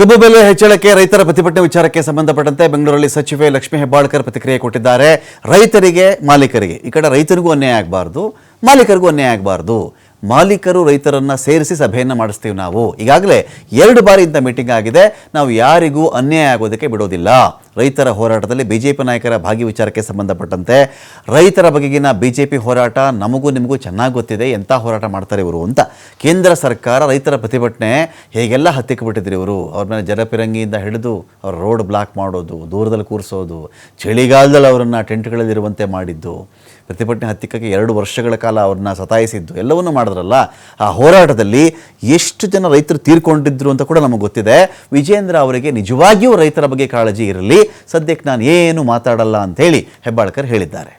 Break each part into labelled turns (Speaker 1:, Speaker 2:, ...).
Speaker 1: ಕಬ್ಬು ಬೆಲೆ ಹೆಚ್ಚಳಕ್ಕೆ ರೈತರ ಪ್ರತಿಭಟನೆ ವಿಚಾರಕ್ಕೆ ಸಂಬಂಧಪಟ್ಟಂತೆ ಬೆಂಗಳೂರಲ್ಲಿ ಸಚಿವೆ ಲಕ್ಷ್ಮೀ ಹೆಬ್ಬಾಳ್ಕರ್ ಪ್ರತಿಕ್ರಿಯೆ ಕೊಟ್ಟಿದ್ದಾರೆ. ರೈತರಿಗೆ, ಮಾಲೀಕರಿಗೆ. ಈ ಕಡೆ ರೈತರಿಗೂ ಅನ್ಯಾಯ ಆಗಬಾರ್ದು, ಮಾಲೀಕರಿಗೂ ಅನ್ಯಾಯ ಆಗಬಾರ್ದು. ಮಾಲೀಕರು ರೈತರನ್ನ ಸೇರಿಸಿ ಸಭೆಯನ್ನು ಮಾಡಿಸ್ತೀವಿ ನಾವು. ಈಗಾಗಲೇ ಎರಡು ಬಾರಿ ಇಂಥ ಮೀಟಿಂಗ್ ಆಗಿದೆ. ನಾವು ಯಾರಿಗೂ ಅನ್ಯಾಯ ಆಗೋದಕ್ಕೆ ಬಿಡೋದಿಲ್ಲ. ರೈತರ ಹೋರಾಟದಲ್ಲಿ ಬಿಜೆಪಿ ನಾಯಕರ ಭಾಗಿ ವಿಚಾರಕ್ಕೆ ಸಂಬಂಧಪಟ್ಟಂತೆ ರೈತರ ಬಗೆಗಿನ ಬಿಜೆಪಿ ಹೋರಾಟ ನಮಗೂ ನಿಮಗೂ ಚೆನ್ನಾಗಿ ಗೊತ್ತಿದೆ ಎಂಥ ಹೋರಾಟ ಮಾಡ್ತಾರೆ ಇವರು ಅಂತ. ಕೇಂದ್ರ ಸರ್ಕಾರ ರೈತರ ಪ್ರತಿಭಟನೆ ಹೇಗೆಲ್ಲ ಹತ್ತಿಕ್ಬಿಟ್ಟಿದ್ರು ಇವರು? ಅವ್ರ ಮೇಲೆ ಜಲಪಿರಂಗಿಯಿಂದ ಹಿಡಿದು ಅವ್ರ ರೋಡ್ ಬ್ಲಾಕ್ ಮಾಡೋದು, ದೂರದಲ್ಲಿ ಕೂರಿಸೋದು, ಚಳಿಗಾಲದಲ್ಲಿ ಅವರನ್ನು ಟೆಂಟ್ಗಳಲ್ಲಿರುವಂತೆ ಮಾಡಿದ್ದು, ಪ್ರತಿಭಟನೆ ಹತ್ತಿಕ್ಕಕ್ಕೆ ಎರಡು ವರ್ಷಗಳ ಕಾಲ ಅವ್ರನ್ನ ಸತಾಯಿಸಿದ್ದು, ಎಲ್ಲವನ್ನೂ ಮಾಡಿದ್ರಲ್ಲ. ಆ ಹೋರಾಟದಲ್ಲಿ ಎಷ್ಟು ಜನ ರೈತರು ತೀರ್ಕೊಂಡಿದ್ರು ಅಂತ ಕೂಡ ನಮಗೆ ಗೊತ್ತಿದೆ. ವಿಜೇಂದ್ರ ಅವರಿಗೆ ನಿಜವಾಗಿಯೂ ರೈತರ ಬಗ್ಗೆ ಕಾಳಜಿ ಇರಲಿ. ಸದ್ಯಕ್ಕೆ ನಾನು ಏನು ಮಾತಾಡಲ್ಲ ಅಂತ ಹೇಳಿ ಹೆಬ್ಬಾಳ್ಕರ್ ಹೇಳಿದ್ದಾರೆ.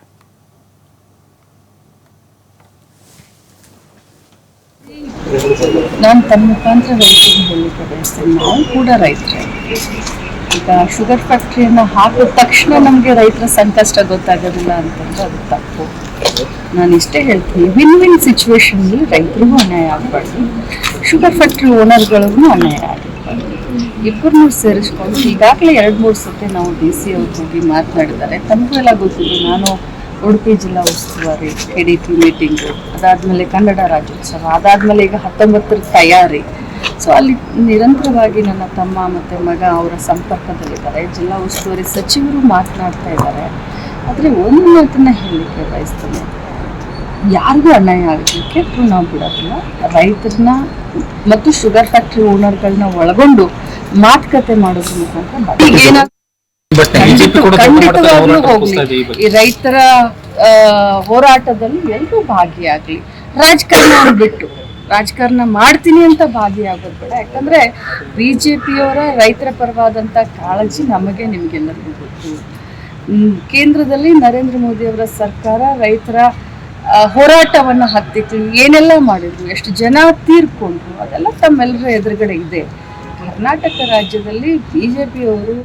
Speaker 2: ನಾನು ತಮ್ಮ ಮುಖಾಂತರ ನಾವು ಕೂಡ ರೈತರೇ. ಈಗ ಶುಗರ್ ಫ್ಯಾಕ್ಟ್ರಿಯನ್ನು ಹಾಕಿದ ತಕ್ಷಣ ನಮಗೆ ರೈತರ ಸಂಕಷ್ಟ ಗೊತ್ತಾಗೋದಿಲ್ಲ ಅಂತಂದ್ರೆ ಅದು ತಪ್ಪು. ನಾನು ಇಷ್ಟೇ ಹೇಳ್ತೀನಿ ವಿನ್ ವಿನ್ ಸಿಚುವೇಶನ್ಲಿ ರೈತರಿಗೂ ಅನ್ಯಾಯ ಆಗಬಾರ್ದು. ಶುಗರ್ ಫ್ಯಾಕ್ಟ್ರಿ ಓನರ್ಗಳಿಗೂ ಅನ್ಯಾಯ ಆಗಿರ್ಬಾರ್ದು ಇಬ್ಬರನ್ನೂ ಸೇರಿಸ್ಕೊಂಡು ಈಗಾಗಲೇ ಎರಡು ಮೂರು ಸತಿ ನಾವು ಡಿ ಸಿ ಅವ್ರು ಹೋಗಿ ಮಾತನಾಡಿದ್ದಾರೆ. ತಮಗೂ ಎಲ್ಲ ಗೊತ್ತಿದೆ, ನಾನು ಉಡುಪಿ ಜಿಲ್ಲಾ ಉಸ್ತುವಾರಿ, ಎಡಿಟಿ ಮೀಟಿಂಗು, ಅದಾದಮೇಲೆ ಕನ್ನಡ ರಾಜ್ಯೋತ್ಸವ, ಅದಾದಮೇಲೆ ಈಗ ಹತ್ತೊಂಬತ್ತರ ತಯಾರಿ. ಸೊ ಅಲ್ಲಿ ನಿರಂತರವಾಗಿ ನನ್ನ ತಮ್ಮ ಮತ್ತು ಮಗ ಅವರ ಸಂಪರ್ಕದಲ್ಲಿದ್ದಾರೆ. ಜಿಲ್ಲಾ ಉಸ್ತುವಾರಿ ಸಚಿವರು ಮಾತನಾಡ್ತಾ ಇದ್ದಾರೆ. ಆದರೆ ಒಂದು ಮಾತನ್ನ ಹೇಳಲಿಕ್ಕೆ ಬಯಸ್ತೇನೆ. ಯಾರಿಗೂ ಅನ್ಯಾಯ ಆಗಲಿಕ್ಕೆ ನಾವು ಬಿಡೋದಿಲ್ಲ. ರೈತರನ್ನ ಮತ್ತು ಶುಗರ್ ಫ್ಯಾಕ್ಟ್ರಿ ಓನರ್ಗಳನ್ನ ಒಳಗೊಂಡು ಮಾತುಕತೆ ಮಾಡೋದ್ರ ಮುಖಾಂತರ ಖಂಡಿತವಾಗ್ಲೂ ಹೋಗ್ಲಿ.
Speaker 3: ಈ
Speaker 2: ರೈತರ ಹೋರಾಟದಲ್ಲಿ ಎಲ್ಲರೂ ಭಾಗಿಯಾಗ್ಲಿ. ರಾಜಕಾರಣ ಬಿಟ್ಟು. ರಾಜಕಾರಣ ಮಾಡ್ತೀನಿ ಅಂತ ಭಾಗಿಯಾಗೋದು ಬೇಡ. ಯಾಕಂದ್ರೆ ಬಿಜೆಪಿಯವರ ರೈತರ ಪರವಾದಂತ ಕಾಳಜಿ ನಮಗೆ ನಿಮ್ಗೆಲ್ಲರಿಗೂ ಗೊತ್ತು. ಕೇಂದ್ರದಲ್ಲಿ ನರೇಂದ್ರ ಮೋದಿ ಅವರ ಸರ್ಕಾರ ರೈತರ ಹೋರಾಟವನ್ನು ಹೋರಾಟವನ್ನ ಹತ್ತಿತ್ತು. ಏನೆಲ್ಲ ಮಾಡಿದ್ರು? ಎಷ್ಟು ಜನ ತೀರ್ಕೊಂಡ್ರು? ಅದೆಲ್ಲ ತಮ್ಮೆಲ್ಲರ ಎದುರುಗಡೆ ಇದೆ. ಕರ್ನಾಟಕ ರಾಜ್ಯದಲ್ಲಿ ಬಿಜೆಪಿಯವರು